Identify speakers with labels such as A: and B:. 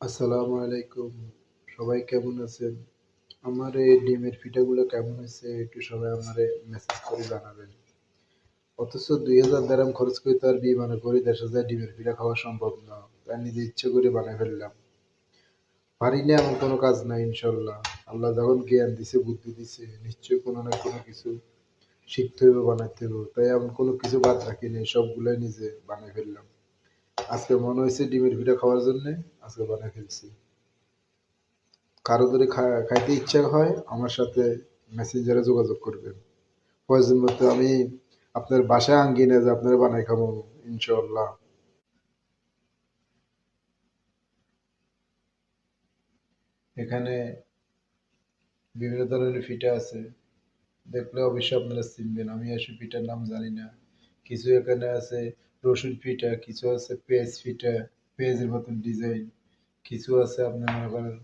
A: আসসালামু আলাইকুম। সবাই কেমন আছেন? আমার এই ডিমের পিঠাগুলো কেমন হয়েছে একটু সবাই আমারে মেসেজ করে জানাবেন। অথচ দুই হাজার দেরাম খরচ করে তো আর বিমানে করে দেশ হাজার ডিমের পিঠা খাওয়া সম্ভব না। তাই নিজে ইচ্ছে করে বানাই ফেললাম। পারি না এমন কোনো কাজ নাই, ইনশাল্লাহ। আল্লাহ যখন জ্ঞান দিছে, বুদ্ধি দিছে, নিশ্চয়ই কোনো না কোনো কিছু শিখতে হবে বানাইতে হবে তাই এমন কোনো কিছু বাদ রাখি নেই, সবগুলাই নিজে বানাই ফেললাম। আজকে মনে হয়েছে ডিমের পিঠা খাওয়ার জন্য আজকে বানাই ফেলছি। কারও যদি খাইতে ইচ্ছা হয়, আমার সাথে মেসেঞ্জারে যোগাযোগ করবেন। প্রয়োজন মতো আমি আপনার বাসায় আঙ্গি আঙ্গিনে যে আপনার বানাই খাব ইনশাল্লাহ এখানে বিভিন্ন ধরনের পিঠা আছে। দেখলে অবশ্যই আপনারা চিনবেন, আমি আসলে পিঠার নাম জানি না। কিছু এখানে আছে রসুন ফিটা, কিছু আছে পেঁয়াজ ফিটা, পেঁয়াজের মতন ডিজাইন কিছু আছে আপনার মনে করেন